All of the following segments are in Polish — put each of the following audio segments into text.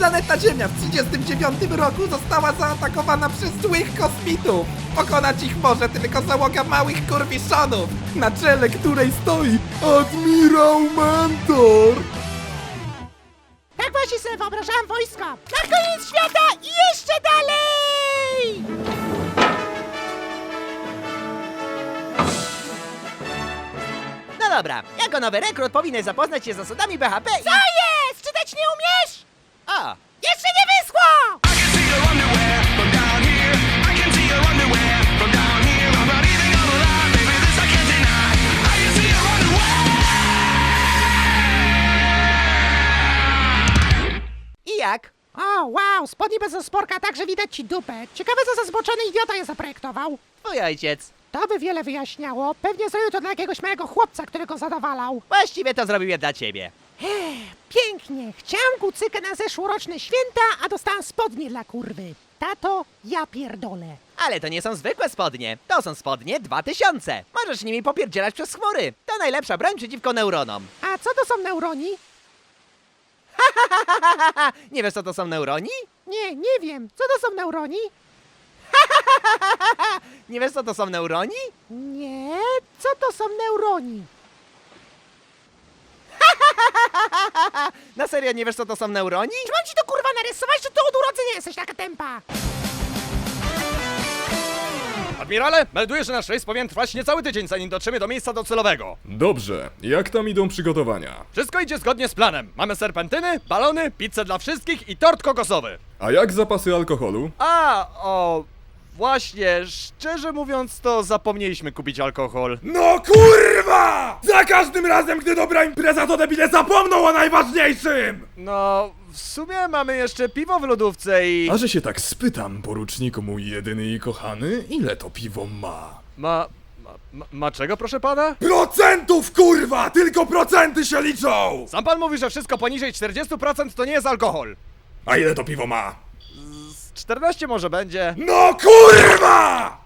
Planeta Ziemia w 39 roku została zaatakowana przez złych kosmitów. Pokonać ich może tylko załoga małych kurwiszonów, na czele której stoi Admirał Mentor. Tak właśnie sobie wyobrażałem wojsko. Na koniec świata i jeszcze dalej! No dobra, jako nowy rekrut powinien zapoznać się z zasadami BHP i... wow, spodnie bez osporka, także widać ci dupę. Ciekawe, co za zboczony idiota je zaprojektował. Twój ojciec. To by wiele wyjaśniało. Pewnie zrobił to dla jakiegoś małego chłopca, który go zadawalał. Właściwie to zrobił je dla ciebie. Pięknie. Chciałam kucykę na zeszłoroczne święta, a dostałam spodnie dla kurwy. Tato, ja pierdolę. Ale to nie są zwykłe spodnie. To są spodnie 2000. Możesz nimi popierdzielać przez chmury. To najlepsza broń przeciwko neuronom. A co to są neuroni? Nie wiesz, co to są neuroni? Nie, nie wiem. Co to są neuroni? Nie wiesz, co to są neuroni? Nie, co to są neuroni? Na serio nie wiesz, co to są neuroni? Czy mam ci to kurwa narysować, czy to od urodzenia jesteś taka tempa? Admirale, melduję, że nasz rejs powinien trwać niecały tydzień, zanim dotrzemy do miejsca docelowego. Dobrze, jak tam idą przygotowania? Wszystko idzie zgodnie z planem. Mamy serpentyny, balony, pizzę dla wszystkich i tort kokosowy. A jak zapasy alkoholu? A, o... Właśnie, szczerze mówiąc, to zapomnieliśmy kupić alkohol. No kurwa! Za każdym razem, gdy dobra impreza, to debile zapomną o najważniejszym! No, w sumie mamy jeszcze piwo w lodówce i... A że się tak spytam, poruczniku mój jedyny i kochany, ile to piwo ma? Ma... Ma, ma, ma czego, proszę pana? Procentów kurwa! Tylko procenty się liczą! Sam pan mówi, że wszystko poniżej 40% to nie jest alkohol. A ile to piwo ma? Z 14 może będzie. No kurwa!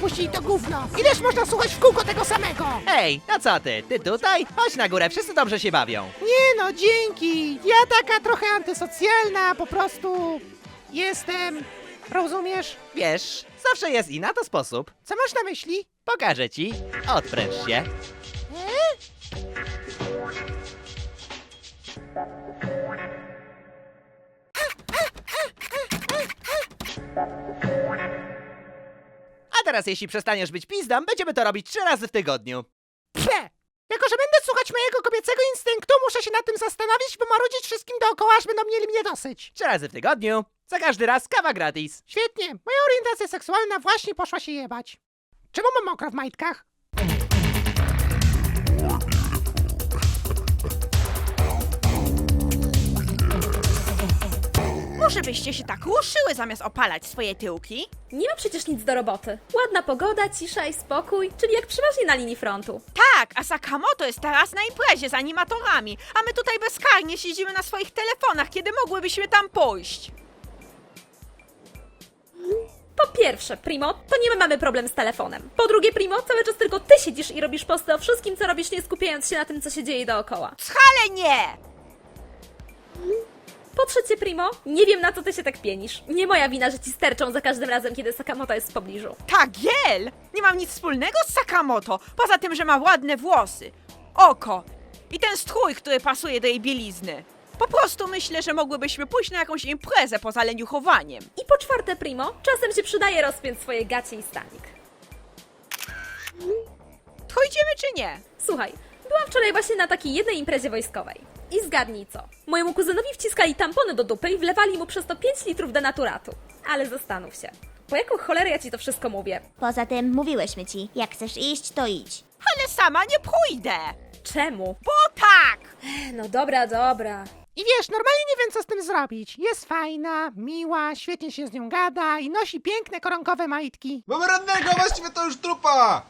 Puścili to gówno. Ileż można słuchać w kółko tego samego? Hej, no co ty? Ty tutaj? Chodź na górę, wszyscy dobrze się bawią. Nie no, dzięki. Ja taka trochę antysocjalna, po prostu jestem. Rozumiesz? Wiesz, zawsze jest i na to sposób. Co masz na myśli? Pokażę ci. Odpręż się. Teraz jeśli przestaniesz być pizdą, będziemy to robić trzy razy w tygodniu. Pfe! Jako, że będę słuchać mojego kobiecego instynktu, muszę się nad tym zastanowić, bo marudzić wszystkim dookoła, aż będą mieli mnie dosyć. Trzy razy w tygodniu. Za każdy raz kawa gratis. Świetnie, moja orientacja seksualna właśnie poszła się jebać. Czemu mam mokro w majtkach? Może byście się tak ruszyły zamiast opalać swoje tyłki? Nie ma przecież nic do roboty. Ładna pogoda, cisza i spokój, czyli jak przeważnie na linii frontu. Tak, a Sakamoto jest teraz na imprezie z animatorami, a my tutaj bezkarnie siedzimy na swoich telefonach, kiedy mogłybyśmy tam pójść. Po pierwsze, Primo, to nie my mamy problem z telefonem. Po drugie, Primo, cały czas tylko ty siedzisz i robisz posty o wszystkim, co robisz, nie skupiając się na tym, co się dzieje dookoła. Wcale nie! Po trzecie, Primo, nie wiem na co ty się tak pienisz. Nie moja wina, że ci sterczą za każdym razem, kiedy Sakamoto jest w pobliżu. Ta giel! Nie mam nic wspólnego z Sakamoto, poza tym, że ma ładne włosy, oko i ten strój, który pasuje do jej bielizny. Po prostu myślę, że mogłybyśmy pójść na jakąś imprezę poza leniuchowaniem. I po czwarte, Primo, czasem się przydaje rozpiąć swoje gacie i stanik. Pójdziemy czy nie? Słuchaj, byłam wczoraj właśnie na takiej jednej imprezie wojskowej. I zgadnij co? Mojemu kuzynowi wciskali tampony do dupy i wlewali mu przez to 5 litrów denaturatu. Ale zastanów się. Po jaką cholerę ja ci to wszystko mówię? Poza tym mówiłyśmy ci, jak chcesz iść, to idź. Ale sama nie pójdę! Czemu? Bo tak! No dobra, dobra. I wiesz, normalnie nie wiem, co z tym zrobić. Jest fajna, miła, świetnie się z nią gada i nosi piękne koronkowe majtki. Mamy radnego, właściwie to już trupa!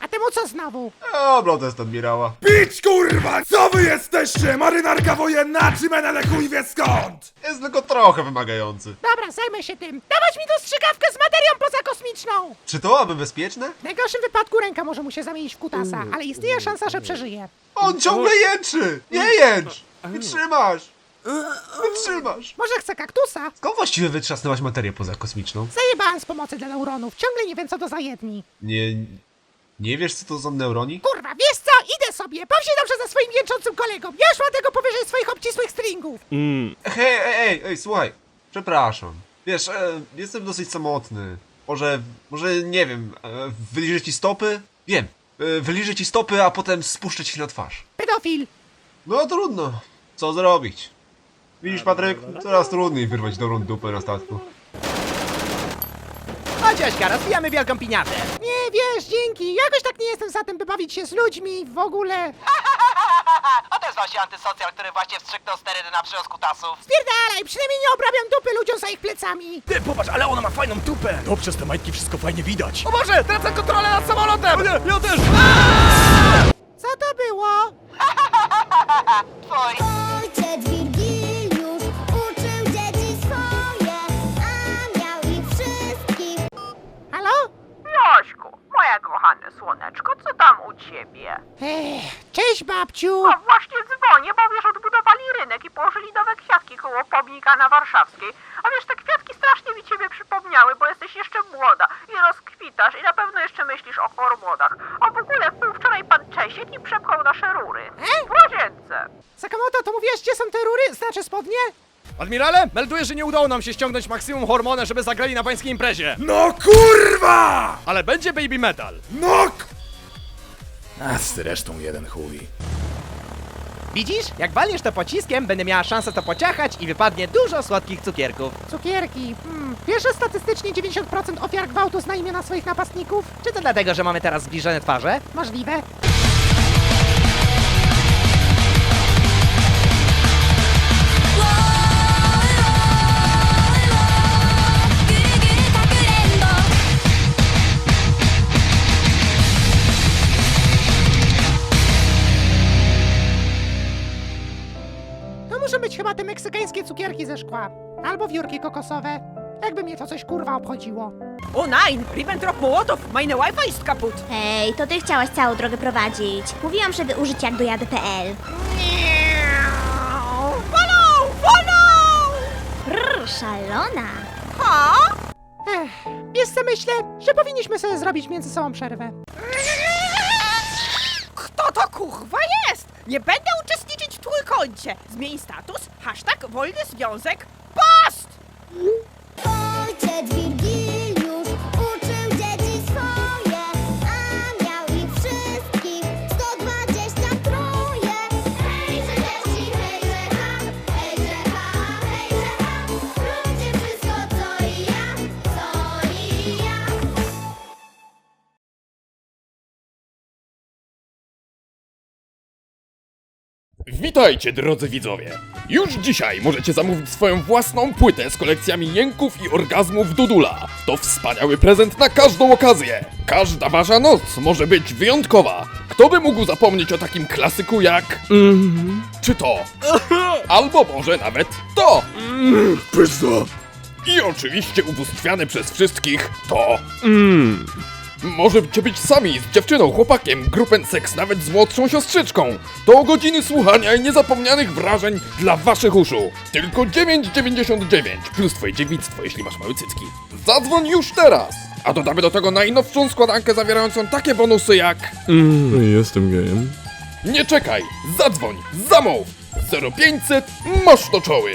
A temu co znowu? O, protest admirała. Pić kurwa! Co wy jesteście? Marynarka wojenna czy menele chuj wie skąd? Jest tylko trochę wymagający. Dobra, zajmę się tym. Dawać mi dostrzegawkę z materią pozakosmiczną! Czy to aby bezpieczne? W najgorszym wypadku ręka może mu się zamienić w kutasa, ale istnieje szansa, że przeżyje. On ciągle jęczy! Nie jęcz! Wytrzymasz! Wytrzymasz! Może chce kaktusa? Skąd właściwie wytrzasnęłaś materię pozakosmiczną? Zajebałem z pomocy dla neuronów. Ciągle nie wiem, co to za jedni. Nie... Nie wiesz, co to są neuroni? Kurwa, wiesz co? Idę sobie. Baw się dobrze ze swoim jęczącym kolegą. Już mam tego powyżej swoich obcisłych stringów. Hej, ej, ej, ej, słuchaj. Przepraszam. Wiesz, e, jestem dosyć samotny. Może, może, nie wiem, e, wyliżę ci stopy? Wiem. E, wyliżę ci stopy, a potem spuszczę ci na twarz. Pedofil. No trudno. Co zrobić? Widzisz, Patryk? Coraz trudniej wyrwać dobrą dupę na statku. Chodź, Ośka, rozbijamy wielką piniatę. Nie, wiesz, dzięki. Jakoś tak nie jestem za tym, by bawić się z ludźmi w ogóle. Odezwał się antysocjal, który właśnie wstrzyknął sterydy na przyrost kutasów. Spierdalaj, przynajmniej nie obrabiam dupy ludziom za ich plecami. Ty, popatrz, ale ona ma fajną tupę! No, przez te majtki wszystko fajnie widać. O Boże, tracę kontrolę nad samolotem! Nie, ja też! Co to było? babciu. O, właśnie dzwonię, bo wiesz, odbudowali rynek i położyli nowe kwiatki koło pomnika na Warszawskiej. A wiesz, te kwiatki strasznie mi ciebie przypomniały, bo jesteś jeszcze młoda i rozkwitasz i na pewno jeszcze myślisz o hormonach. A w ogóle był wczoraj pan Czesiek i przepchał nasze rury. W łazience. Sakamoto, to mówiłeś, gdzie są te rury? Znaczy spodnie? Admirale, melduję, że nie udało nam się ściągnąć maksimum hormona, żeby zagrali na pańskiej imprezie. No kurwa! Ale będzie baby metal. No k- A zresztą jeden chuj. Widzisz? Jak walniesz to pociskiem, będę miała szansę to pociachać i wypadnie dużo słodkich cukierków. Cukierki. Hmm. Wiesz, że statystycznie 90% ofiar gwałtu zna imiona swoich napastników? Czy to dlatego, że mamy teraz zbliżone twarze? Możliwe. Meksykańskie cukierki ze szkła. Albo wiórki kokosowe. Jakby mnie to coś kurwa obchodziło. O nein, Ribbentrop Mołotow, meine Wi-Fi ist kaputt. Hej, to ty chciałaś całą drogę prowadzić. Mówiłam, żeby użyć jak dojadę.pl. Follow, follow! Brr, szalona. Ha? Ech, wiesz co myślę? Że powinniśmy sobie zrobić między sobą przerwę. Kto to kurwa jest? Nie będę trójkącie. Zmień status, hashtag wolny związek, post! Ojciec Wirgiliusz Witajcie drodzy widzowie! Już dzisiaj możecie zamówić swoją własną płytę z kolekcjami jęków i orgazmów Dudula. To wspaniały prezent na każdą okazję. Każda wasza noc może być wyjątkowa. Kto by mógł zapomnieć o takim klasyku jak... Czy to? Albo może nawet to! Pyszna! I oczywiście ubóstwiany przez wszystkich to... Możecie być sami z dziewczyną, chłopakiem, grupę seks nawet z młodszą siostrzyczką. To godziny słuchania i niezapomnianych wrażeń dla waszych uszu. Tylko 9,99 plus twoje dziewictwo, jeśli masz małe cycki. Zadzwoń już teraz! A dodamy do tego najnowszą składankę zawierającą takie bonusy jak... Jestem gejem. Nie czekaj! Zadzwoń! Zamów! 0500 masz to czoły!